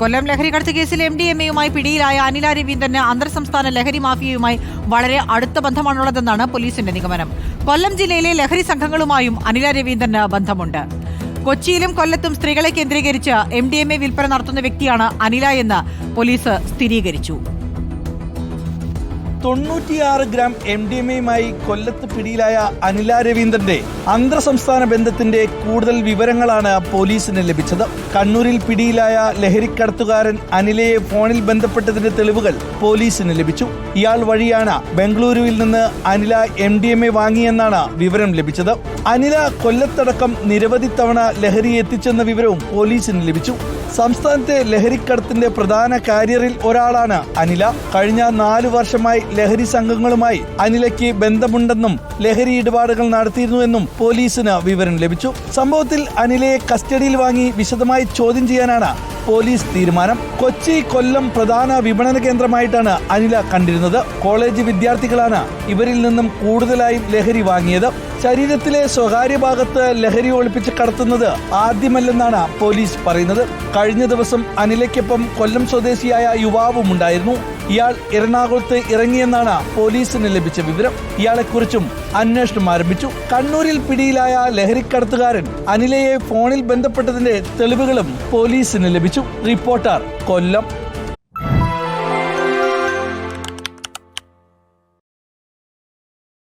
കൊല്ലം ലഹരി കടത്ത് കേസിൽ എം ഡി എം എയുമായി പിടിയിലായ അനില രവീന്ദ്രന് അന്തർ സംസ്ഥാന ലഹരി മാഫിയയുമായി വളരെ അടുത്ത ബന്ധമാണുള്ളതെന്നാണ് പോലീസിന്റെ നിഗമനം. കൊല്ലം ജില്ലയിലെ ലഹരി സംഘങ്ങളുമായും അനില രവീന്ദ്രന് ബന്ധമുണ്ട്. കൊച്ചിയിലും കൊല്ലത്തും സ്ത്രീകളെ കേന്ദ്രീകരിച്ച് എം ഡി എം എ വിൽപ്പന നടത്തുന്ന വ്യക്തിയാണ് അനില എന്ന് പോലീസ് സ്ഥിരീകരിച്ചു. തൊണ്ണൂറ്റിയാറ് ഗ്രാം എം ഡി എം എയുമായി കൊല്ലത്ത് പിടിയിലായ അനില രവീന്ദ്രന്റെ അന്തർ സംസ്ഥാന ബന്ധത്തിന്റെ കൂടുതൽ വിവരങ്ങളാണ് പോലീസിന് ലഭിച്ചത്. കണ്ണൂരിൽ പിടിയിലായ ലഹരിക്കടത്തുകാരൻ അനിലയെ ഫോണിൽ ബന്ധപ്പെട്ടതിന്റെ തെളിവുകൾ പോലീസിന് ലഭിച്ചു. ഇയാൾ വഴിയാണ് ബംഗളൂരുവിൽ നിന്ന് Anila M D M A വാങ്ങിയെന്നാണ് വിവരം ലഭിച്ചത്. അനില കൊല്ലത്തടക്കം നിരവധി തവണ ലഹരി എത്തിച്ചെന്ന വിവരവും പോലീസിന് ലഭിച്ചു. സംസ്ഥാനത്തെ ലഹരിക്കടത്തിന്റെ പ്രധാന കാരിയറിൽ ഒരാളാണ് അനില. കഴിഞ്ഞ നാലു വർഷമായി ലഹരി സംഘങ്ങളുമായി അനിലയ്ക്ക് ബന്ധമുണ്ടെന്നും ലഹരി ഇടപാടുകൾ നടത്തിയിരുന്നുവെന്നും പോലീസിന് വിവരം ലഭിച്ചു. സംഭവത്തിൽ അനിലയെ കസ്റ്റഡിയിൽ വാങ്ങി വിശദമായി ചോദ്യം ചെയ്യാനാണ് പോലീസ് തീരുമാനം. കൊച്ചി കൊല്ലം പ്രധാന വിപണന കേന്ദ്രമായിട്ടാണ് അനില കണ്ടിരുന്നത്. കോളേജ് വിദ്യാർത്ഥികളാണ് ഇവരിൽ നിന്നും കൂടുതലായും ലഹരി വാങ്ങിയത്. ശരീരത്തിലെ സ്വകാര്യ ഭാഗത്ത് ലഹരി ഒളിപ്പിച്ച് കടത്തുന്നത് ആദ്യമല്ലെന്നാണ് പോലീസ് പറയുന്നത്. കഴിഞ്ഞ ദിവസം അനിലയ്ക്കൊപ്പം കൊല്ലം സ്വദേശിയായ യുവാവും ഉണ്ടായിരുന്നു. ഇയാൾ എറണാകുളത്ത് ഇറങ്ങിയെന്നാണ് പോലീസിന് ലഭിച്ച വിവരം. ഇയാളെക്കുറിച്ചും അന്വേഷണം ആരംഭിച്ചു. കണ്ണൂരിൽ പിടിയിലായ ലഹരിക്കടത്തുകാരൻ അനിലയെ ഫോണിൽ ബന്ധപ്പെട്ടതിന്റെ തെളിവുകളും പോലീസിന് ലഭിച്ചു. റിപ്പോർട്ടർ കൊല്ലം.